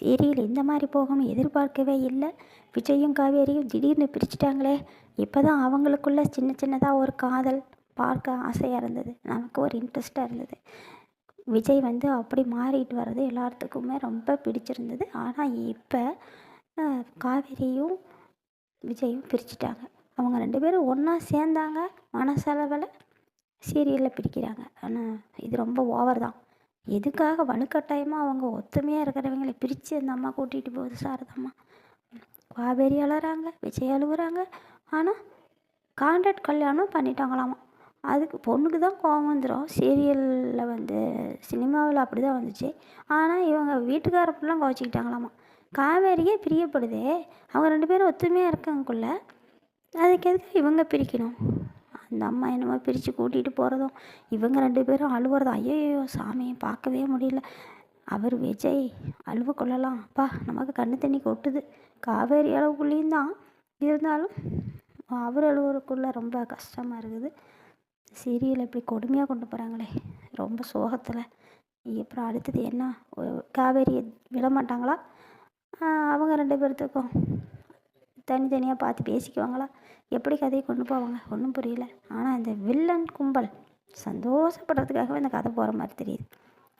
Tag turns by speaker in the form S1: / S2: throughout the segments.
S1: Serial இந்த மாதிரி போகணும் எதிர்பார்க்கவே இல்லை. விஜயும் காவேரியும் திடீர்னு பிரிச்சுட்டாங்களே. இப்போ தான் அவங்களுக்குள்ள சின்ன சின்னதாக ஒரு காதல் பார்க்க ஆசையாக இருந்தது. நமக்கு ஒரு இன்ட்ரெஸ்ட்டாக இருந்தது. விஜய் வந்து அப்படி மாறிட்டு வர்றது எல்லாத்துக்குமே ரொம்ப பிடிச்சிருந்தது. ஆனால் இப்போ காவேரியும் விஜயும் பிரிச்சுட்டாங்க. அவங்க ரெண்டு பேரும் ஒன்றா சேர்ந்தாங்க. மனசளவில் சீரியலில் பிடிக்கிறாங்க ஆனால் இது ரொம்ப ஓவர் தான். எதுக்காக வலுக்கட்டாயமாக அவங்க ஒத்துமையாக இருக்கிறவங்களை பிரித்து அந்த அம்மா கூட்டிகிட்டு போகுது சாரதம்மா? காவேரி அழுகிறாங்க விஜய் அழுகுறாங்க ஆனால் கான்ட்ராக்ட் கல்யாணம் பண்ணிட்டாங்களாமா? அதுக்கு பொண்ணுக்கு தான் கோவம் வந்துடும் சீரியலில் வந்து சினிமாவில் அப்படி தான் வந்துச்சு. ஆனால் இவங்க வீட்டுக்கார ஃபுல்லாக குவச்சிக்கிட்டாங்களாமா? காவேரியே பிரியப்படுதே. அவங்க ரெண்டு பேரும் ஒத்துமையாக இருக்காங்கக்குள்ள அதுக்கு எதுக்கு இவங்க பிரிக்கணும்? இந்த அம்மா என்னமோ பிரித்து கூட்டிகிட்டு போகிறதும் இவங்க ரெண்டு பேரும் அழுவுறதும். ஐயோ சாமியை பார்க்கவே முடியல. அவர் விஜய் அழுவ கொள்ளலாம். அப்பா நமக்கு கண்ணு தண்ணி கொட்டுது. காவேரி அளவுக்குள்ளேயும் தான் இருந்தாலும் அவர் அழுவுறக்குள்ளே ரொம்ப கஷ்டமாக இருக்குது. சீரியல் இப்படி கொடுமையாக கொண்டு போகிறாங்களே ரொம்ப சோகத்தில். அப்புறம் அடுத்தது என்ன? காவேரியை விட மாட்டாங்களா அவங்க ரெண்டு பேர்த்துக்கும். தனித்தனியாக பார்த்து பேசிக்குவாங்களா? எப்படி கதையை கொண்டு போவாங்க? ஒன்றும் புரியல. ஆனால் இந்த வில்லன் கும்பல் சந்தோஷப்படுறதுக்காகவே இந்த கதை போகிற மாதிரி தெரியுது.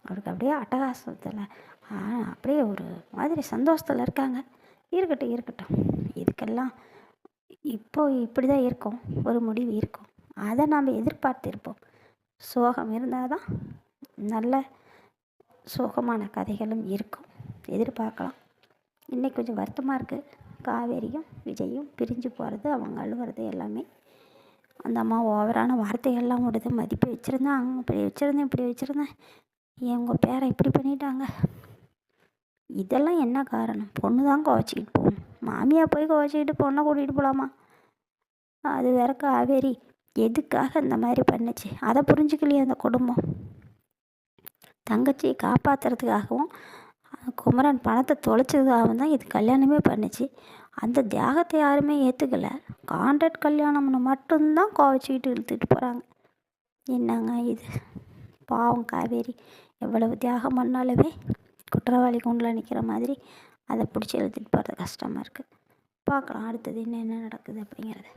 S1: அவருக்கு அப்படியே அட்டகாசத்தில் அப்படியே ஒரு மாதிரி சந்தோஷத்தில் இருக்காங்க. இருக்கட்டும் இருக்கட்டும். இதுக்கெல்லாம் இப்போ இப்படி தான் இருக்கும். ஒரு முடிவு இருக்கும். அதை நாம் எதிர்பார்த்திருப்போம். சோகம் இருந்தால் தான் நல்ல சோகமான கதைகளும் இருக்கும். எதிர்பார்க்கலாம். இன்றைக்கி கொஞ்சம் வருத்தமாக இருக்குது காவேரியும் விஜயும் பிரிஞ்சு போகிறது அவங்க அழுகிறது எல்லாமே. அந்த அம்மா ஓவரான வார்த்தைகள்லாம் விடுது மதிப்பு வச்சுருந்தேன் அங்கே இப்படி வச்சுருந்தேன் இப்படி வச்சுருந்தேன். எங்கள் பேரை இப்படி பண்ணிட்டாங்க? இதெல்லாம் என்ன காரணம்? பொண்ணு தான் குவச்சிக்கிட்டு போகணும். மாமியார் போய் குவச்சிக்கிட்டு பொண்ணை கூட்டிகிட்டு போகலாமா அது வேற காவேரி. எதுக்காக இந்த மாதிரி பண்ணுச்சு? அதை புரிஞ்சுக்கலையே அந்த குடும்பம். தங்கச்சியை காப்பாற்றுறதுக்காகவும் குமரன் பணத்தை தொலைச்சதுக்காக தான் இது கல்யாணமே பண்ணுச்சு. அந்த தியாகத்தை யாருமே ஏற்றுக்கல கான்ட்ராக்ட் கல்யாணம்னு மட்டும்தான் கோவச்சிக்கிட்டு இழுத்துட்டு போகிறாங்க என்னங்க இது? பாவம் காவேரி. எவ்வளவு தியாகம் பண்ணாலுமே குற்றவாளி கொண்டில் நிற்கிற மாதிரி அதை பிடிச்சி இழுத்துட்டு போகிறது கஷ்டமாக இருக்குது பார்க்கலாம் அடுத்தது என்ன என்ன நடக்குது அப்படிங்கிறது.